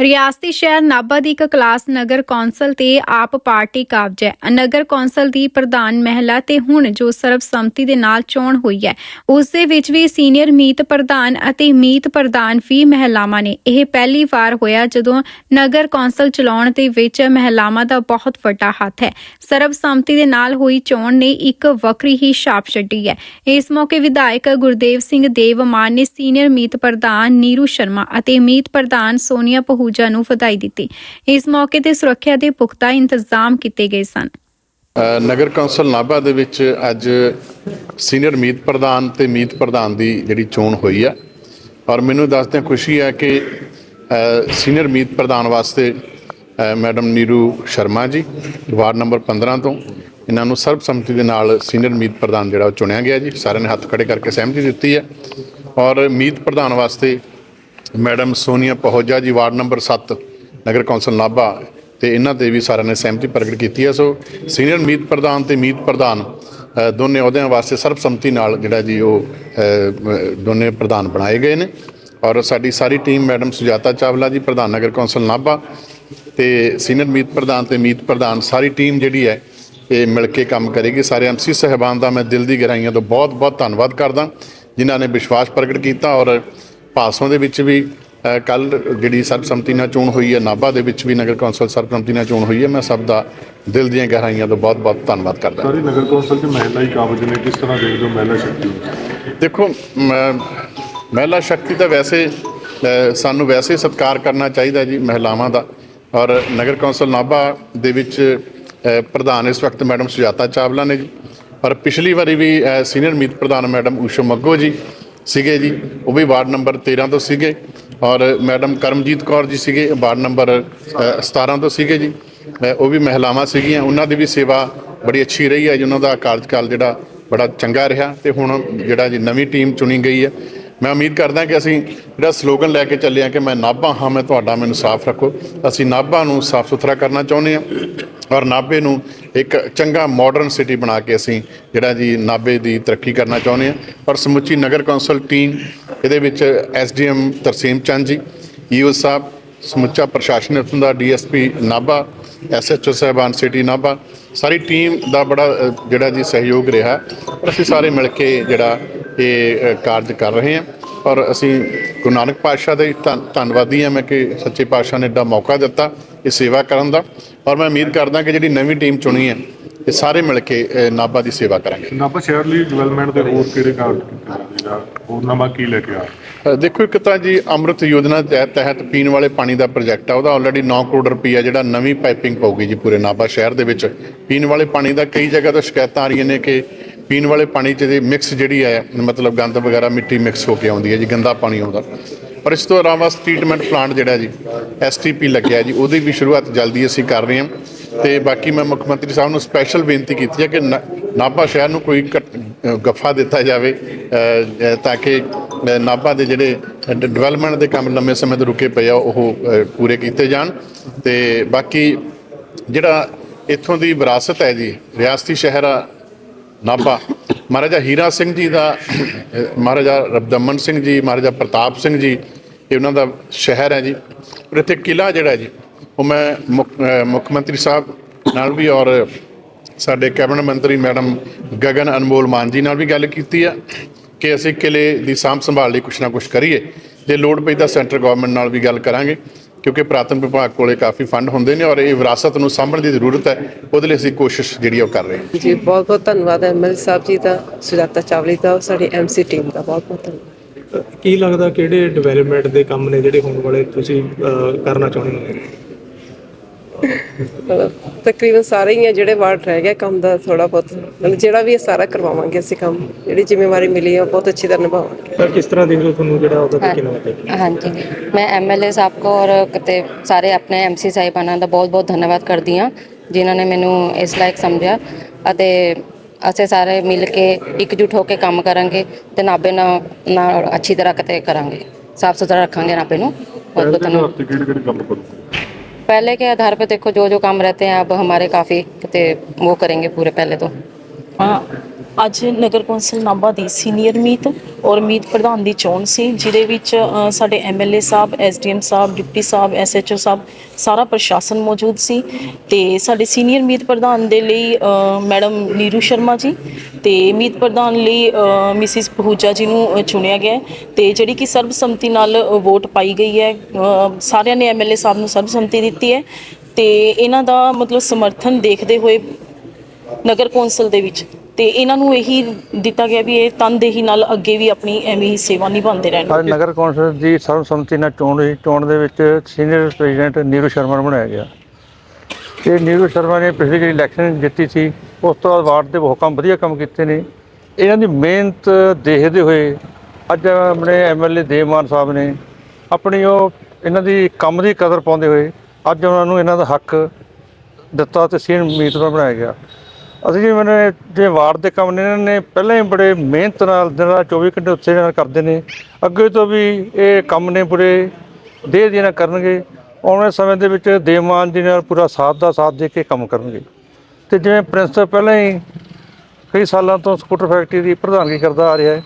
ਰਿਆਸਤੀ ਸ਼ਹਿਰ ਨਾਭਾ ਦੀ ਇੱਕ ਕਲਾਸ ਨਗਰ ਕੌਂਸਲ ਤੇ ਆਪ ਪਾਰਟੀ ਕਾਬਜ ਹੈ। ਨਗਰ ਕੌਂਸਲ ਦੀ ਪ੍ਰਧਾਨ ਮਹਿਲਾ ਤੇ ਹੁਣ ਜੋ ਸਰਬਸੰਮਤੀ ਦੇ ਨਾਲ ਚੋਣ ਹੋਈ ਹੈ, ਉਸ ਦੇ ਵਿੱਚ ਵੀ ਸੀਨੀਅਰ ਮੀਤ ਪ੍ਰਧਾਨ ਅਤੇ ਮੀਤ ਪ੍ਰਧਾਨ ਵੀ ਮਹਿਲਾਵਾਂ ਨੇ। ਇਹ ਪਹਿਲੀ ਵਾਰ ਹੋਇਆ ਜਦੋਂ ਨਗਰ ਕੌਂਸਲ ਚਲਾਉਣ ਦੇ ਵਿੱਚ ਮਹਿਲਾਵਾਂ ਦਾ ਬਹੁਤ ਵੱਡਾ ਹੱਥ ਹੈ। ਸਰਬਸੰਮਤੀ ਦੇ ਨਾਲ ਹੋਈ ਚੋਣ ਨੇ ਇੱਕ ਵੱਖਰੀ ਹੀ ਛਾਪ ਛੱਡੀ ਹੈ। ਇਸ ਮੌਕੇ ਵਿਧਾਇਕ ਗੁਰਦੇਵ ਸਿੰਘ ਦੇਵਮਾਨ ਨੇ ਸੀਨੀਅਰ ਮੀਤ ਪ੍ਰਧਾਨ ਨੀਰੂ ਸ਼ਰਮਾ ਅਤੇ ਮੀਤ ਪ੍ਰਧਾਨ ਸੋਨੀਆ ਪਹੂਜਾ ਨੂੰ ਵਧਾਈ ਦਿੱਤੀ। ਇਸ ਮੌਕੇ ਤੇ ਸੁਰੱਖਿਆ ਦੇ ਪੁਖਤਾ ਇੰਤਜ਼ਾਮ ਕੀਤੇ ਗਏ ਸਨ। ਨਗਰ ਕੌਂਸਲ ਨਾਭਾ ਦੇ ਵਿੱਚ ਅੱਜ ਸੀਨੀਅਰ ਮੀਤ ਪ੍ਰਧਾਨ ਤੇ ਮੀਤ ਪ੍ਰਧਾਨ ਦੀ ਜਿਹੜੀ ਚੋਣ ਹੋਈ ਆ। ਔਰ ਮੈਨੂੰ ਦੱਸਦਿਆਂ ਖੁਸ਼ੀ ਹੈ ਕਿ ਸੀਨੀਅਰ ਮੀਤ ਪ੍ਰਧਾਨ ਵਾਸਤੇ madam Neeru Sharma ji, ward number 15 ਤੋਂ। ਇਹਨਾਂ ਨੂੰ ਸਰਬਸੰਮਤੀ ਦੇ ਨਾਲ ਸੀਨੀਅਰ ਮੀਤ ਪ੍ਰਧਾਨ ਜਿਹੜਾ ਉਹ ਚੁਣਿਆ ਗਿਆ ਜੀ। ਸਾਰਿਆਂ ਨੇ ਹੱਥ ਖੜੇ ਕਰਕੇ ਸਹਿਮਤੀ ਦਿੱਤੀ ਹੈ। ਔਰ ਮੀਤ ਪ੍ਰਧਾਨ ਵਾਸਤੇ madam Sonia Pahuja ji, ward number 7 ਨਗਰ ਕੌਂਸਲ ਨਾਭਾ ਤੇ ਇਹਨਾਂ ਤੇ ਵੀ ਸਾਰਿਆਂ ਨੇ ਸਹਿਮਤੀ ਪ੍ਰਗਟ ਕੀਤੀ ਹੈ। ਸੋ ਸੀਨੀਅਰ ਮੀਤ ਪ੍ਰਧਾਨ ਤੇ ਮੀਤ ਪ੍ਰਧਾਨ ਦੋਨੇ ਅਹੁਦਿਆਂ ਵਾਸਤੇ ਸਰਬਸੰਮਤੀ ਨਾਲ ਜਿਹੜਾ ਜੀ ਉਹ ਦੋਨੇ ਪ੍ਰਧਾਨ ਬਣਾਏ ਗਏ ਨੇ। ਔਰ ਸਾਡੀ ਸਾਰੀ ਟੀਮ ਮੈਡਮ ਸੁਜਾਤਾ ਚਾਵਲਾ ਜੀ, ਪ੍ਰਧਾਨ ਨਗਰ ਕੌਂਸਲ ਨਾਭਾ ਤੇ ਸੀਨੀਅਰ ਮੀਤ ਪ੍ਰਧਾਨ ਤੇ ਮੀਤ ਪ੍ਰਧਾਨ ਸਾਰੀ ਟੀਮ ਜਿਹੜੀ ਹੈ ਇਹ ਮਿਲ ਕੇ ਕੰਮ ਕਰੇਗੀ। ਸਾਰੇ ਐਮਸੀ ਸਹਿਬਾਨ ਦਾ ਮੈਂ ਦਿਲ ਦੀ ਗਹਿਰਾਈਆਂ ਤੋਂ ਬਹੁਤ ਬਹੁਤ ਧੰਨਵਾਦ ਕਰਦਾ ਜਿਨ੍ਹਾਂ ਨੇ ਵਿਸ਼ਵਾਸ ਪ੍ਰਗਟ ਕੀਤਾ ਔਰ ਭਾਸੋਂ ਦੇ ਵਿੱਚ ਵੀ ਕੱਲ ਜਿਹੜੀ ਸਰਬਸੰਮਤੀ ਨਾਲ ਚੋਣ ਹੋਈ ਹੈ ਨਾਭਾ ਦੇ ਵਿੱਚ ਵੀ ਨਗਰ ਕੌਂਸਲ ਸਰਬਸੰਮਤੀ ਨਾਲ ਚੋਣ ਹੋਈ ਹੈ ਮੈਂ ਸਭ ਦਾ ਦਿਲ ਦੀਆਂ ਗਹਿਰਾਈਆਂ ਤੋਂ ਬਹੁਤ ਬਹੁਤ ਧੰਨਵਾਦ ਕਰਦਾ। ਸਾਰੀ ਨਗਰ ਕੌਂਸਲ 'ਚ ਮਹਿਲਾ ਹੀ ਕਾਬਜ ਨੇ ਕਿਸ ਤਰ੍ਹਾਂ ਦੇਖਦੇ ਹੋ ਮਹਿਲਾ ਸ਼ਕਤੀ? ਦੇਖੋ ਮ- ਮਹਿਲਾ ਸ਼ਕਤੀ ਤਾਂ ਵੈਸੇ ਸਾਨੂੰ ਵੈਸੇ ਸਤਿਕਾਰ ਕਰਨਾ ਚਾਹੀਦਾ ਜੀ ਮਹਿਲਾਵਾਂ ਦਾ। ਔਰ ਨਗਰ ਕੌਂਸਲ ਨਾਭਾ ਦੇ ਵਿੱਚ ਪ੍ਰਧਾਨ ਇਸ ਵਕਤ ਮੈਡਮ ਸੁਜਾਤਾ ਚਾਵਲਾ ਨੇ ਜੀ। ਔਰ ਪਿਛਲੀ ਵਾਰੀ ਵੀ ਸੀਨੀਅਰ ਮੀਤ ਪ੍ਰਧਾਨ ਮੈਡਮ ਊਸ਼ੋ ਮੱਗੋ ਜੀ ਸੀਗੇ ਜੀ ਉਹ ਵੀ ਵਾਰਡ ਨੰਬਰ 13 ਤੋਂ ਸੀਗੇ। ਔਰ ਮੈਡਮ ਕਰਮਜੀਤ ਕੌਰ ਜੀ ਸੀਗੇ ਵਾਰਡ ਨੰਬਰ ਅ, 17 ਤੋਂ ਸੀਗੇ ਜੀ। ਉਹ ਵੀ ਮਹਿਲਾਵਾਂ ਸੀਗੀਆਂ ਉਹਨਾਂ ਦੀ ਵੀ ਸੇਵਾ ਬੜੀ ਅੱਛੀ ਰਹੀ ਹੈ। ਜੀ ਉਹਨਾਂ ਦਾ ਕਾਰਜਕਾਲ ਜਿਹੜਾ ਬੜਾ ਚੰਗਾ ਰਿਹਾ ਤੇ ਹੁਣ ਜਿਹੜਾ ਜੀ ਨਵੀਂ ਟੀਮ ਚੁਣੀ ਗਈ ਹੈ। ਮੈਂ ਉਮੀਦ ਕਰਦਾ ਕਿ ਅਸੀਂ ਜਿਹੜਾ ਸਲੋਗਨ ਲੈ ਕੇ ਚੱਲੇ ਹਾਂ ਕਿ ਮੈਂ ਨਾਭਾ ਹਾਂ, ਮੈਂ ਤੁਹਾਡਾ, ਮੈਨੂੰ ਸਾਫ਼ ਰੱਖੋ। ਅਸੀਂ ਨਾਭਾ ਨੂੰ ਸਾਫ਼ ਸੁਥਰਾ ਕਰਨਾ ਚਾਹੁੰਦੇ ਹਾਂ ਔਰ ਨਾਭੇ ਨੂੰ ਇੱਕ ਚੰਗਾ ਮਾਡਰਨ ਸਿਟੀ ਬਣਾ ਕੇ ਅਸੀਂ ਜਿਹੜਾ ਜੀ ਨਾਭੇ ਦੀ ਤਰੱਕੀ ਕਰਨਾ ਚਾਹੁੰਦੇ ਹਾਂ। ਔਰ ਸਮੁੱਚੀ ਨਗਰ ਕੌਂਸਲ ਟੀਮ ਇਹਦੇ ਵਿੱਚ ਐਸਡੀਐਮ ਤਰਸੀਮ ਚੰਦ ਜੀ ਈਓ ਸਾਹਿਬ, ਸਮੁੱਚਾ ਪ੍ਰਸ਼ਾਸਨ ਇੱਥੋਂ ਦਾ ਡੀਐਸਪੀ ਨਾਭਾ ਐਸਐਚਓ ਸਾਹਿਬਾਨ ਸਿਟੀ ਨਾਭਾ, ਸਾਰੀ ਟੀਮ ਦਾ ਬੜਾ ਜਿਹੜਾ ਜੀ ਸਹਿਯੋਗ ਰਿਹਾ, ਔਰ ਅਸੀਂ ਸਾਰੇ ਮਿਲ ਕੇ ਜਿਹੜਾ ਇਹ ਕਾਰਜ ਕਰ ਰਹੇ ਹਾਂ, ਔਰ ਅਸੀਂ ਗੁਰੂ ਨਾਨਕ ਪਾਤਸ਼ਾਹ ਦੇ ਧੰਨ- ਧੰਨਵਾਦੀ ਹਾਂ, ਮੈਂ ਕਿ ਸੱਚੇ ਪਾਤਸ਼ਾਹ ਨੇ ਏਡਾ ਮੌਕਾ ਦਿੱਤਾ ਇਹ ਸੇਵਾ ਕਰਨ ਦਾ, ਔਰ ਮੈਂ ਉਮੀਦ ਕਰਦਾ ਕਿ ਜਿਹੜੀ ਨਵੀਂ ਟੀਮ ਚੁਣੀ ਹੈ ਇਹ ਸਾਰੇ ਮਿਲ ਕੇ ਅ, ਨਾਭਾ ਦੀ ਸੇਵਾ ਕਰਾਂਗੇ। ਨਾਭਾ ਸ਼ਹਿਰ ਲਈ ਡਿਵੈਲਪਮੈਂਟ ਦੇ ਹੋਰ ਕਿਹੜੇ ਕਾਰਜ ਕੀਤੇ ਜਾਂਦੇ ਜਾਂ ਹੋਰ ਨਵਾਂ ਕੀ ਲੈ ਕੇ ਆ ਅ, ਦੇਖੋ ਇੱਕ ਤਾਂ ਜੀ ਅੰਮ੍ਰਿਤ ਯੋਜਨਾ ਦੇ ਤਹਿਤ ਪੀਣ ਵਾਲੇ ਪਾਣੀ ਦਾ ਪ੍ਰੋਜੈਕਟ ਆ ਉਹਦਾ ਆਲਰੇਡੀ 9 ਕਰੋੜ ਰੁਪਈਆ ਜਿਹੜਾ ਨਵੀਂ ਪਾਈਪਿੰਗ ਪਊਗੀ ਜੀ ਪੂਰੇ ਨਾਭਾ ਸ਼ਹਿਰ ਦੇ ਵਿੱਚ। ਪੀਣ ਵਾਲੇ ਪਾਣੀ ਦਾ ਕਈ ਜਗ੍ਹਾ ਤੋਂ ਸ਼ਿਕਾਇਤਾਂ ਆ ਰਹੀਆਂ ਨੇ ਕਿ ਪੀਣ ਵਾਲੇ ਪਾਣੀ 'ਚ ਦੀ ਮਿਕਸ ਜਿਹੜੀ ਹੈ ਮਤਲਬ ਗੰਦ ਵਗੈਰਾ ਮਿੱਟੀ ਮਿਕਸ ਹੋ ਕੇ ਆਉਂਦੀ ਹੈ ਜੀ ਗੰਦਾ ਪਾਣੀ ਆਉਂਦਾ। ਪਰ ਇਸ ਤੋਂ ਇਲਾਵਾ ਟ੍ਰੀਟਮੈਂਟ ਪਲਾਂਟ ਜਿਹੜਾ ਜੀ ਐਸਟੀਪੀ ਲੱਗਿਆ ਜੀ ਉਹਦੀ ਵੀ ਸ਼ੁਰੂਆਤ ਜਲਦੀ ਅਸੀਂ ਕਰ ਰਹੇ ਹਾਂ। ਤੇ ਬਾਕੀ ਮੈਂ ਮੁੱਖ ਮੰਤਰੀ ਸਾਹਿਬ ਨੂੰ ਸਪੈਸ਼ਲ ਬੇਨਤੀ ਕੀਤੀ ਹੈ ਕਿ ਨਾਭਾ ਸ਼ਹਿਰ ਨੂੰ ਕੋਈ ਘਟ- ਗੱਫਾ ਦਿੱਤਾ ਜਾਵੇ ਤਾਂ ਕਿ ਨਾਭਾ ਦੇ ਜਿਹੜੇ ਡਿਵੈਲਪਮੈਂਟ ਦੇ ਕੰਮ ਲੰਮੇ ਸਮੇਂ ਤੋਂ ਰੁਕੇ ਪਏ ਆ, ਉਹ ਪੂਰੇ ਕੀਤੇ ਜਾਣ। ਤੇ ਬਾਕੀ ਜਿਹੜਾ ਇੱਥੋਂ ਦੀ ਵਿਰਾਸਤ ਹੈ ਜੀ, ਰਿਆਸਤੀ ਸ਼ਹਿਰ ਆ ਨਾਭਾ, ਮਹਾਰਾਜਾ ਹੀਰਾ ਸਿੰਘ ਜੀ ਦਾ ਮਹਾਰਾਜਾ ਰਬਦਮਨ ਸਿੰਘ ਜੀ, ਮਹਾਰਾਜਾ ਪ੍ਰਤਾਪ ਸਿੰਘ ਜੀ, ਇਹ ਉਹਨਾਂ ਦਾ ਸ਼ਹਿਰ ਹੈ ਜੀ। ਔਰ ਇੱਥੇ ਕਿਲਾ ਜਿਹੜਾ ਜੀ ਉਹ ਮੈਂ ਮੁੱਖ ਮੰਤਰੀ ਸਾਹਿਬ ਨਾਲ ਵੀ ਔਰ ਸਾਡੇ ਕੈਬਨਿਟ ਮੰਤਰੀ ਮੈਡਮ ਗਗਨ ਅਨਮੋਲ ਮਾਨ ਜੀ ਨਾਲ ਵੀ ਗੱਲ ਕੀਤੀ ਆ ਕਿ ਅਸੀਂ ਕਿਲੇ ਦੀ ਸਾਂਭ ਸੰਭਾਲ ਲਈ ਕੁਛ ਨਾ ਕੁਛ ਕਰੀਏ। ਜੇ ਲੋੜ ਪਈ ਤਾਂ ਸੈਂਟਰ ਗਵਰਨਮੈਂਟ ਨਾਲ ਵੀ ਗੱਲ ਕਰਾਂਗੇ ਕਿਉਂਕਿ ਪ੍ਰਾਤਨ ਵਿਭਾਗ ਕੋਲੇ ਕਾਫੀ ਫੰਡ ਹੁੰਦੇ ਨੇ ਔਰ ਇਹ ਵਿਰਾਸਤ ਨੂੰ ਸਾਂਭਣ ਦੀ ਜ਼ਰੂਰਤ ਹੈ ਉਹਦੇ ਲਈ ਅਸੀਂ ਕੋਸ਼ਿਸ਼ ਜਿਹੜੀ ਉਹ ਕਰ ਰਹੇ ਹਾਂ। ਜੀ ਬਹੁਤ ਬਹੁਤ ਧੰਨਵਾਦ ਐਮਐਲ ਸਾਹਿਬ ਜੀ ਦਾ ਸੁਜਾਤਾ ਚਾਵਲੀ ਦਾ ਔਰ ਸਾਡੀ ਐਮਸੀ ਟੀਮ ਦਾ ਬਹੁਤ ਬਹੁਤ ਧੰਨਵਾਦ। ਕੀ ਲੱਗਦਾ ਕਿਹੜੇ ਡਿਵੈਲਪਮੈਂਟ ਦੇ ਕੰਮ ਨੇ ਜਿਹੜੇ ਹੋਣ ਵਾਲੇ ਤੁਸੀਂ ਕਰਨਾ ਚਾਹੁੰਦੇ ਹੋ? ਮਤਲਬ ਤਕਰੀਬਨ ਸਾਰੇ ਹੀ ਆ ਜਿਹੜੇ ਵਾਰਡ ਰਹਿ ਗਿਆ ਕੰਮ ਦਾ ਥੋੜਾ ਬਹੁਤ ਮਤਲਬ ਜਿਹੜਾ ਵੀ ਹੈ ਸਾਰਾ ਕਰਵਾਵਾਂਗੇ ਅਸੀਂ ਕੰਮ ਜਿਹੜੀ ਜ਼ਿੰਮੇਵਾਰੀ ਮਿਲੀ ਹੈ ਉਹ ਬਹੁਤ ਅੱਛੀ ਤਰ੍ਹਾਂ ਨਿਭਾਵਾਂਗੇ ਤਾਂ ਕਿਸ ਤਰ੍ਹਾਂ ਦੇਖਦੇ ਹੋ ਤੁਹਾਨੂੰ ਜਿਹੜਾ ਉਹਦਾ ਤੇ ਕਿੰਨਾ ਪਤਾ हाँ जी मैं एमएलए ਸਾਹਿਬ ਕੋ ਔਰ ਕਿਤੇ ਸਾਰੇ ਆਪਣੇ ਐਮਸੀ ਸਾਹਿਬਾਨਾਂ ਦਾ ਬਹੁਤ-ਬਹੁਤ ਧੰਨਵਾਦ ਕਰਦੀ ਹਾਂ ਜਿਨ੍ਹਾਂ ਨੇ ਮੈਨੂੰ ਇਸ ਲਾਇਕ ਸਮਝਿਆ ਅਤੇ ਅਸੀਂ ਸਾਰੇ ਮਿਲ ਕੇ ਇਕਜੁੱਟ ਹੋ ਕੇ ਕੰਮ ਕਰਾਂਗੇ ਤੇ ਨਾਬੇ ਨਾਲ ਨਾਲ ਅੱਛੀ ਤਰ੍ਹਾਂ ਕਿਤੇ ਕਰਾਂਗੇ ਸਾਫ ਸੁਥਰਾ ਰੱਖਾਂਗੇ ਨਾਬੇ ਨੂੰ ਬਹੁਤ ਬਹੁਤ ਪਹਿਲੇ ਧੰਨਵਾਦ ਹਫ਼ਤੇ ਕਿਹੜੇ ਕਿਹੜੇ ਕੰਮ ਕਰੋਗੇ पहले के आधार पे देखो जो जो काम रहते हैं अब हमारे काफ़ी कहते वो करेंगे पूरे पहले तो हाँ ਅੱਜ ਨਗਰ ਕੌਂਸਲ ਨਾਭਾ ਦੀ ਸੀਨੀਅਰ ਮੀਤ ਔਰ ਮੀਤ ਪ੍ਰਧਾਨ ਦੀ ਚੋਣ ਸੀ ਜਿਹਦੇ ਵਿੱਚ ਅ, ਸਾਡੇ ਐਮਐਲਏ ਸਾਹਿਬ ਐਸਡੀਐਮ ਸਾਹਿਬ ਡਿਪਟੀ ਸਾਹਿਬ ਐਸਐਚਓ ਸਾਹਿਬ ਸਾਰਾ ਪ੍ਰਸ਼ਾਸਨ ਮੌਜੂਦ ਸੀ ਤੇ ਸਾਡੇ ਸੀਨੀਅਰ ਮੀਤ ਪ੍ਰਧਾਨ ਦੇ ਲਈ ਮੈਡਮ ਨੀਰੂ ਸ਼ਰਮਾ ਜੀ ਤੇ ਮੀਤ ਪ੍ਰਧਾਨ ਲਈ ਮਿਸਿਸ ਪਹੂਜਾ ਜੀ ਨੂੰ ਚੁਣਿਆ ਗਿਆ ਹੈ ਤੇ ਜਿਹੜੀ ਕਿ ਸਰਬਸੰਮਤੀ ਨਾਲ ਵੋਟ ਪਾਈ ਗਈ ਹੈ ਸਾਰਿਆਂ ਨੇ ਐਮਐਲਏ ਸਾਹਿਬ ਨੂੰ ਸਰਬਸੰਮਤੀ ਦਿੱਤੀ ਹੈ ਤੇ ਇਹਨਾਂ ਦਾ ਮਤਲਬ ਸਮਰਥਨ ਦੇਖਦੇ ਹੋਏ ਨਗਰ ਕੌਂਸਲ ਦੇ ਵਿੱਚ ਤੇ ਇਹਨਾਂ ਨੂੰ ਇਹੀ ਦਿੱਤਾ ਗਿਆ ਵੀ ਇਹ ਤਨਦੇਹੀ ਨਾਲ ਅੱਗੇ ਵੀ ਆਪਣੀ ਐਵੇਂ ਹੀ ਸੇਵਾ ਨਿਭਾਉਂਦੇ ਰਹਿਣ। ਅੱਜ ਨਗਰ ਕੌਂਸਲ ਦੀ ਸਰਬਸੰਮਤੀ ਨਾਲ ਚੋਣ ਹੋਈ ਚੋਣ ਦੇ ਵਿੱਚ ਸੀਨੀਅਰ ਪ੍ਰੈਜ਼ੀਡੈਂਟ ਨੀਰੂ ਸ਼ਰਮਾ ਨੂੰ ਬਣਾਇਆ ਗਿਆ। ਤੇ ਨੀਰੂ ਸ਼ਰਮਾ ਨੇ ਪਿਛਲੀ ਜਿਹੜੀ ਇਲੈਕਸ਼ਨ ਜਿੱਤੀ ਸੀ, ਉਸ ਤੋਂ ਬਾਅਦ ਵਾਰਡ ਦੇ ਬਹੁਤ ਕੰਮ ਵਧੀਆ ਕੰਮ ਕੀਤੇ ਨੇ। ਇਹਨਾਂ ਦੀ ਮਿਹਨਤ ਦੇਖਦੇ ਹੋਏ ਅੱਜ ਆਪਣੇ ਐਮਐਲਏ ਦੇਵਮਾਨ ਸਾਹਿਬ ਨੇ ਆਪਣੀ ਉਹ ਇਹਨਾਂ ਦੀ ਕੰਮ ਦੀ ਕਦਰ ਪਾਉਂਦੇ ਹੋਏ ਅੱਜ ਉਹਨਾਂ ਨੂੰ ਇਹਨਾਂ ਦਾ ਹੱਕ ਦਿੱਤਾ ਤੇ ਸੀਨੀਅਰ ਉਮੀਦਵਾਰ ਬਣਾਇਆ ਗਿਆ। ਅਸੀਂ ਜੀ ਮੈਨੇ ਜੇ ਵਾਰਡ ਦੇ ਕੰਮ ਨੇ, ਇਹਨਾਂ ਨੇ ਪਹਿਲਾਂ ਹੀ ਬੜੇ ਮਿਹਨਤ ਨਾਲ ਦਿਨ ਰਾਤ 24 ਘੰਟੇ ਉੱਥੇ ਨਾਲ ਕਰਦੇ ਨੇ। ਅੱਗੇ ਤੋਂ ਵੀ ਇਹ ਕੰਮ ਨੇ ਪੂਰੇ ਦੇਹ ਦੇ ਨਾਲ ਕਰਨਗੇ। ਆਉਣ ਵਾਲੇ ਸਮੇਂ ਦੇ ਵਿੱਚ ਦੇਵਮਾਨ ਜੀ ਨਾਲ ਪੂਰਾ ਸਾਥ ਦਾ ਸਾਥ ਦੇ ਕੇ ਕੰਮ ਕਰਨਗੇ। ਤੇ ਜਿਵੇਂ ਪ੍ਰਿੰਸ ਪਹਿਲਾਂ ਹੀ ਕਈ ਸਾਲਾਂ ਤੋਂ ਸਕੂਟਰ ਫੈਕਟਰੀ ਦੀ ਪ੍ਰਧਾਨਗੀ ਕਰਦਾ ਆ ਰਿਹਾ ਹੈ।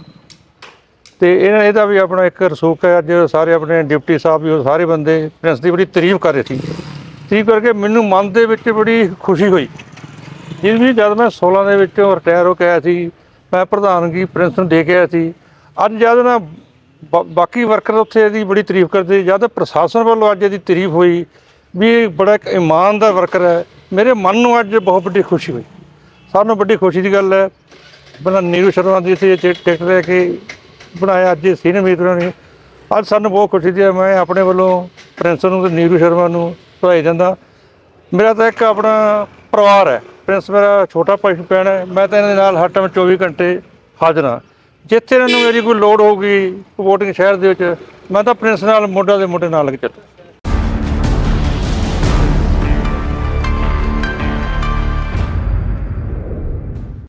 ਤੇ ਇਹਨਾਂ ਇਹਦਾ ਵੀ ਆਪਣਾ ਇੱਕ ਰਸੂਖ ਹੈ, ਅੱਜ ਸਾਰੇ ਆਪਣੇ ਡਿਪਟੀ ਸਾਹਿਬ ਵੀ ਉਹ ਸਾਰੇ ਬੰਦੇ ਪ੍ਰਿੰਸ ਦੀ ਬੜੀ ਤਾਰੀਫ ਕਰ ਰਹੇ ਸੀ। ਤਾਰੀਫ ਕਰਕੇ ਮੈਨੂੰ ਮਨ ਦੇ ਵਿੱਚ ਬੜੀ ਖੁਸ਼ੀ ਹੋਈ। ਜਿਸ ਵੀ ਜਦ ਮੈਂ 16 ਦੇ ਵਿੱਚੋਂ ਰਿਟਾਇਰ ਹੋ ਕੇ ਆਇਆ ਸੀ, ਮੈਂ ਪ੍ਰਧਾਨਗੀ ਪ੍ਰਿੰਸ ਨੂੰ ਦੇ ਕੇ ਆਇਆ ਸੀ। ਅੱਜ ਜਦ ਨਾ ਬਾਕੀ ਵਰਕਰ ਉੱਥੇ ਇਹਦੀ ਬੜੀ ਤਾਰੀਫ ਕਰਦੇ, ਜਦ ਪ੍ਰਸ਼ਾਸਨ ਵੱਲੋਂ ਅੱਜ ਇਹਦੀ ਤਾਰੀਫ ਹੋਈ ਵੀ ਇਹ ਬੜਾ ਇੱਕ ਇਮਾਨਦਾਰ ਵਰਕਰ ਹੈ, ਮੇਰੇ ਮਨ ਨੂੰ ਅੱਜ ਬਹੁਤ ਵੱਡੀ ਖੁਸ਼ੀ ਹੋਈ। ਸਾਨੂੰ ਵੱਡੀ ਖੁਸ਼ੀ ਦੀ ਗੱਲ ਹੈ। ਬਣਾ ਨੀਰੂ ਸ਼ਰਮਾ ਦੀ ਇੱਥੇ ਟਿਕਟ ਲੈ ਕੇ ਬਣਾਇਆ, ਅੱਜ ਸੀਨੀਅਰ ਮੀਤਰਾਂ ਨੇ ਅੱਜ ਸਾਨੂੰ ਬਹੁਤ ਖੁਸ਼ੀ ਦੀ ਹੈ, ਮੈਂ ਆਪਣੇ ਵੱਲੋਂ ਪ੍ਰਿੰਸ ਨੂੰ ਤੇ ਨੀਰੂ ਸ਼ਰਮਾ ਨੂੰ ਵਧਾਈ ਦਿੰਦਾ। ਮੇਰਾ ਤਾਂ ਇੱਕ ਆਪਣਾ ਪਰਿਵਾਰ ਹੈ। ਪ੍ਰਿੰਸ ਮੇਰਾ ਛੋਟਾ ਭਾਈ ਭੈਣ ਹੈ, ਮੈਂ ਤਾਂ ਇਹਨਾਂ ਦੇ ਨਾਲ ਹਰ ਟਾਈਮ 24 ਘੰਟੇ ਹਾਜ਼ਰ ਹਾਂ। ਜਿੱਥੇ ਇਹਨਾਂ ਨੂੰ ਮੇਰੀ ਕੋਈ ਲੋੜ ਹੋਊਗੀ ਵੋਟਿੰਗ ਸ਼ਹਿਰ ਦੇ ਵਿੱਚ, ਮੈਂ ਤਾਂ ਪ੍ਰਿੰਸ ਨਾਲ ਮੋਢਾ ਦੇ ਮੋਢੇ ਨਾਲ ਲੱਗ ਚੱਲ।